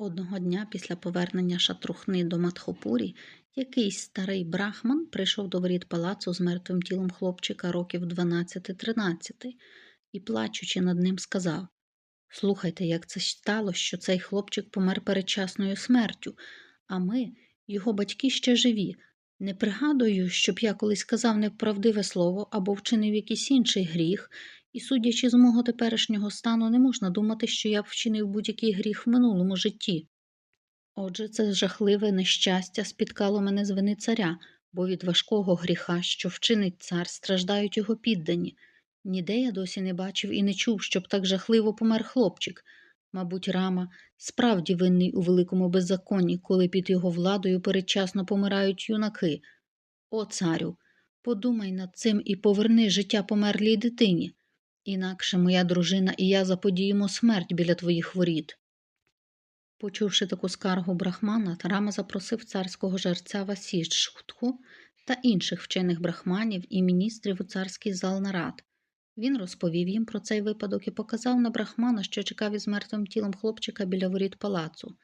Одного дня після повернення шатрухни до Матхопурі якийсь старий брахман прийшов до воріт палацу з мертвим тілом хлопчика років 12-13 і, плачучи над ним, сказав Слухайте, як це сталося, що цей хлопчик помер передчасною смертю, а ми, його батьки, ще живі. Не пригадую, щоб я колись казав неправдиве слово або вчинив якийсь інший гріх, і, судячи з мого теперішнього стану, не можна думати, що я б вчинив будь-який гріх в минулому житті. Отже, це жахливе нещастя спіткало мене з вини царя, бо від важкого гріха, що вчинить цар, страждають його піддані. Ніде я досі не бачив і не чув, щоб так жахливо помер хлопчик. Мабуть, рама справді винний у великому беззаконні, коли під його владою передчасно помирають юнаки. О, царю, подумай над цим і поверни життя померлій дитині. Інакше моя дружина і я заподіємо смерть біля твоїх воріт. Почувши таку скаргу брахмана, Рама запросив царського жерця Васіштху та інших вчених брахманів і міністрів у царський зал нарад. Він розповів їм про цей випадок і показав на брахмана, що чекав із мертвим тілом хлопчика біля воріт палацу.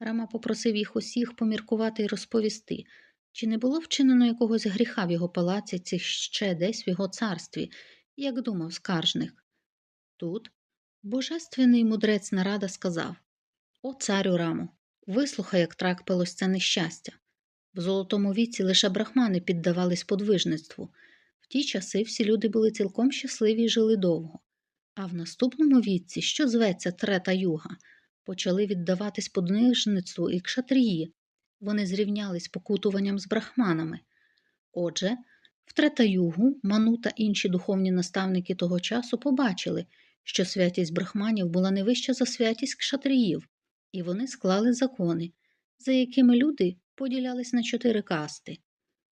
Рама попросив їх усіх поміркувати і розповісти, чи не було вчинено якогось гріха в його палаці чи ще десь в його царстві, як думав скаржник. Тут божественний мудрець нарада сказав О, царю Раму, вислухай, як трапилось це нещастя. В золотому віці лише брахмани піддавались подвижництву. В ті часи всі люди були цілком щасливі і жили довго. А в наступному віці, що зветься трета юга, почали віддаватись подвижництву і кшатрії. Вони зрівнялись покутуванням з брахманами. Отже, в Третаюгу Ману та інші духовні наставники того часу побачили, що святість брахманів була не вища за святість кшатріїв, і вони склали закони, за якими люди поділялись на чотири касти.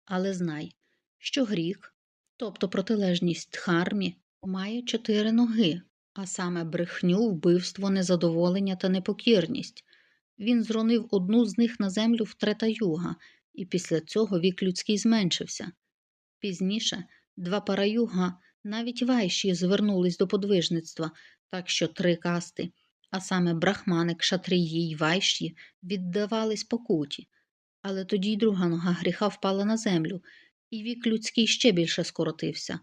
Але знай, що гріх, тобто протилежність дхармі, має чотири ноги, а саме брехню, вбивство, незадоволення та непокірність. Він зронив одну з них на землю в Третаюга, і після цього вік людський зменшився. Пізніше два параюга, навіть вайші, звернулись до подвижництва, так що три касти, а саме брахмани, кшатрії й вайші, віддавались покуті. Але тоді й друга нога гріха впала на землю, і вік людський ще більше скоротився,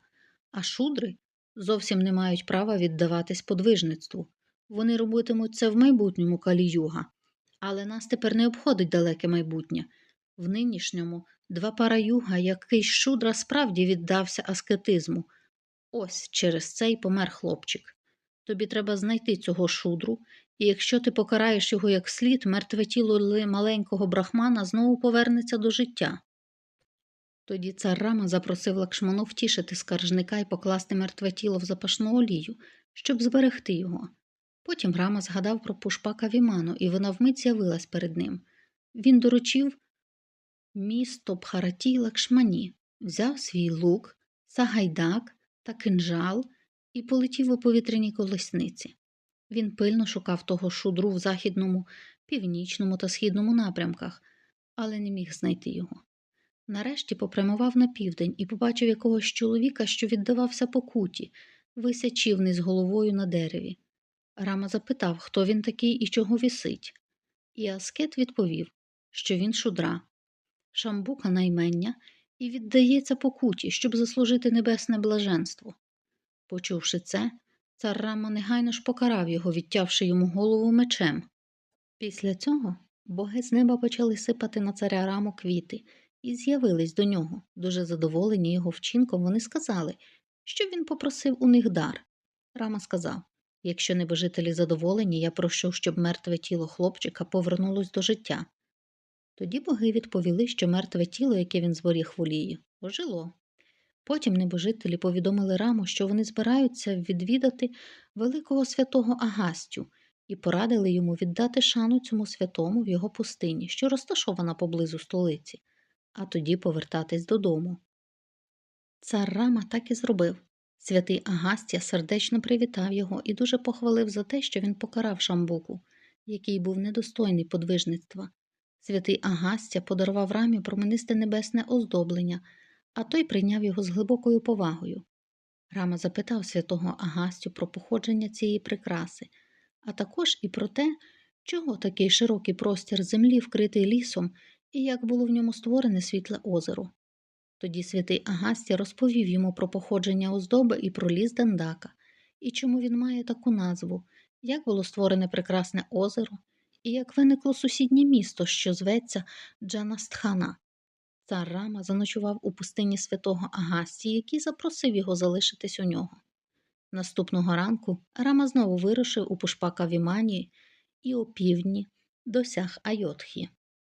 а шудри зовсім не мають права віддаватись подвижництву. Вони робитимуть це в майбутньому каліюга. Але нас тепер не обходить далеке майбутнє. В нинішньому два пара юга, який шудра справді віддався аскетизму. Ось через це й помер хлопчик. Тобі треба знайти цього шудру, і якщо ти покараєш його як слід, мертве тіло маленького брахмана знову повернеться до життя. Тоді цар Рама запросив лакшману втішити скаржника і покласти мертве тіло в запашну олію, щоб зберегти його. Потім Рама згадав про пушпака Віману, і вона вмить з'явилась перед ним. Він доручив місто Бхараті Лакшмані, взяв свій лук, сагайдак та кинжал і полетів у повітряній колесниці. Він пильно шукав того шудру в західному, північному та східному напрямках, але не міг знайти його. Нарешті попрямував на південь і побачив якогось чоловіка, що віддавався покуті, висячив вниз головою на дереві. Рама запитав, хто він такий і чого вісить. І Аскет відповів, що він шудра, шамбука наймення і віддається покуті, щоб заслужити небесне блаженство. Почувши це, цар Рама негайно ж покарав його, відтявши йому голову мечем. Після цього боги з неба почали сипати на царя раму квіти і з'явились до нього. Дуже задоволені його вчинком, вони сказали, що він попросив у них дар. Рама сказав Якщо небожителі задоволені, я прошу, щоб мертве тіло хлопчика повернулось до життя. Тоді боги відповіли, що мертве тіло, яке він зборіг в олії, ожило. Потім небожителі повідомили раму, що вони збираються відвідати великого святого Агастю, і порадили йому віддати шану цьому святому в його пустині, що розташована поблизу столиці, а тоді повертатись додому. Цар Рама так і зробив. Святий Агастя сердечно привітав його і дуже похвалив за те, що він покарав Шамбуку, який був недостойний подвижництва. Святий Агастя подарував рамі променисте небесне оздоблення, а той прийняв його з глибокою повагою. Рама запитав святого Агастю про походження цієї прикраси, а також і про те, чого такий широкий простір землі, вкритий лісом, і як було в ньому створене світле озеро. Тоді святий Агастя розповів йому про походження оздоби і про ліс Дендака, і чому він має таку назву, як було створене прекрасне озеро, і як виникло сусіднє місто, що зветься Джанастхана. Цар Рама заночував у пустині святого Агасті, який запросив його залишитись у нього. Наступного ранку Рама знову вирушив у Пушпака Вімані і опівдні досяг Айотхі.